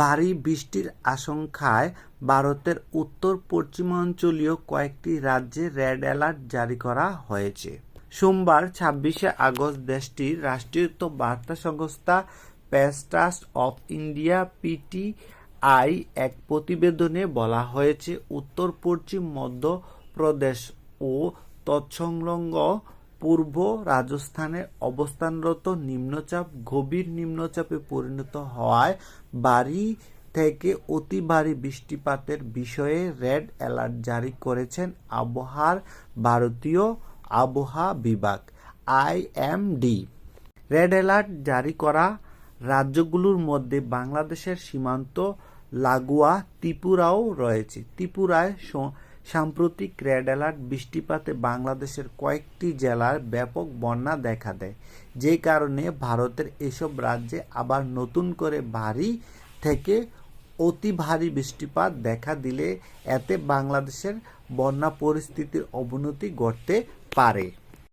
ভারী বৃষ্টির আশঙ্কায় ভারতের উত্তর পশ্চিমাঞ্চলীয় কয়েকটি রাজ্যে রেড অ্যালার্ট জারি করা হয়েছে। সোমবার ছাব্বিশে আগস্ট দেশটির রাষ্ট্রীয়ত্ব বার্তা সংস্থা press trust of India P T I এক প্রতিবেদনে বলা হয়েছে, উত্তর পশ্চিম মধ্যপ্রদেশ ও তৎসংলগ্ন পূর্ব রাজস্থানে অবস্থানরত নিম্নচাপ, গভীর নিম্নচাপে পরিণত হওয়ায় বাড়ি থেকে অতি ভারী বৃষ্টিপাতের বিষয়ে রেড অ্যালার্ট জারি করেছেন আবহাওয়ার ভারতীয় আবহাওয়া বিভাগ, আইএমডি। রেড অ্যালার্ট জারি করা রাজ্যগুলোর মধ্যে বাংলাদেশের সীমান্ত, লাগোয়া, ত্রিপুরাও রয়েছে। ত্রিপুরায় সাম্প্রতিক রেড অ্যালার্ট বৃষ্টিপাতে বাংলাদেশের কয়েকটি জেলার ব্যাপক বন্যা দেখা দেয় যে কারণে ভারতের এসব রাজ্যে আবার নতুন করে ভারী থেকে অতি ভারী বৃষ্টিপাত দেখা দিলে এতে বাংলাদেশের বন্যা পরিস্থিতির অবনতি ঘটতে পারে।